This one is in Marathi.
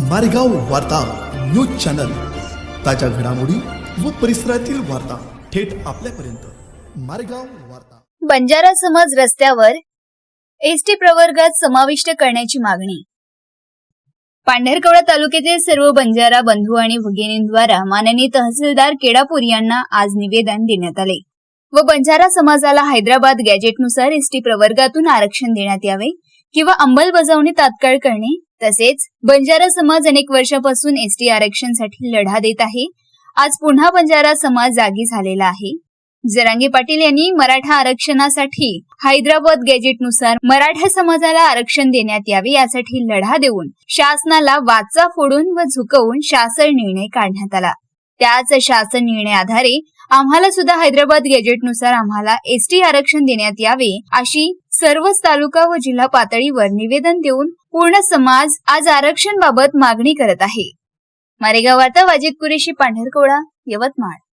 मारेगाव वार्ता न्यूज चॅनल. ताज्या घडामोडी व परिसरातील वार्ता थेट आपल्यापर्यंत. मारेगाव वार्ता. बंजारा समाज रस्त्यावर एसटी प्रवर्गात समाविष्ट करण्याची मागणी. पांढरकवडा तालुक्यातील सर्व बंजारा बंधू आणि भगिनींद्वारा माननीय तहसीलदार केडापूर यांना आज निवेदन देण्यात आले. व बंजारा समाजाला हैदराबाद गॅजेटनुसार एसटी प्रवर्गातून आरक्षण देण्यात यावे किंवा अंमलबजावणी तात्काळ करणे तसेच बंजारा समाज अनेक वर्षापासून एसटी आरक्षणसाठी लढा देत आहे. आज पुन्हा बंजारा समाज जागी झालेला आहे. जरांगे पाटील यांनी मराठा आरक्षणासाठी हैदराबाद गॅजेटनुसार मराठा समाजाला आरक्षण देण्यात यावे यासाठी लढा देऊन शासनाला वाचा फोडून व झुकवून शासन निर्णय काढण्यात आला. त्याच शासन निर्णय आधारे आम्हाला सुद्धा हैदराबाद गॅजेटनुसार आम्हाला एसटी आरक्षण देण्यात यावे अशी सर्वच तालुका व जिल्हा पातळीवर निवेदन देऊन पूर्ण समाज आज आरक्षण बाबत मागणी करत आहे. मारेगाव वार्ता वाजिद कुरेशी पांढरकोळा यवतमाळ.